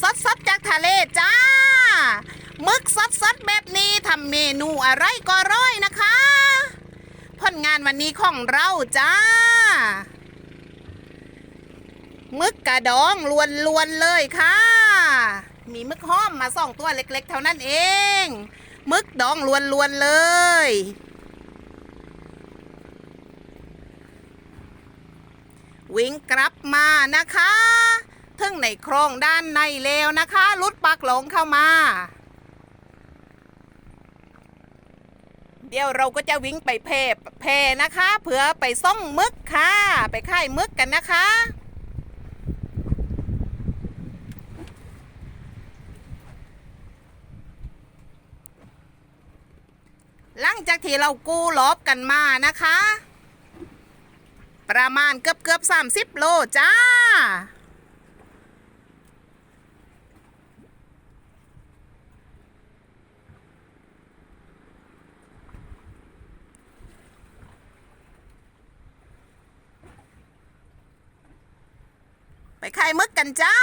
สดสดๆจากทะเลจ้ามึกสดสดๆแบบนี้ทำเมนูอะไรก็ร้อยนะคะผลงานวันนี้ของเราจ้ามึกกระดองลวนๆเลยค่ะ มีมึกห้อมมาสองตัวเล็กๆ เท่านั้นเอง มึกดองลวนๆเลย วิ่งกลับมานะคะ ทึ่งในโครงด้านในเลวนะคะลุดปักหลงเข้ามา เดี๋ยวเราก็จะวิ่งไปเพเพนะคะเผื่อไปซ่องมึกค่ะ ไปค่ายมึกกันนะคะหลังจากที่เรากู้ลอบกันมานะคะ ประมาณเกือบเกือบสามสิบโลจ้า ไปไข่มึกกันจ้า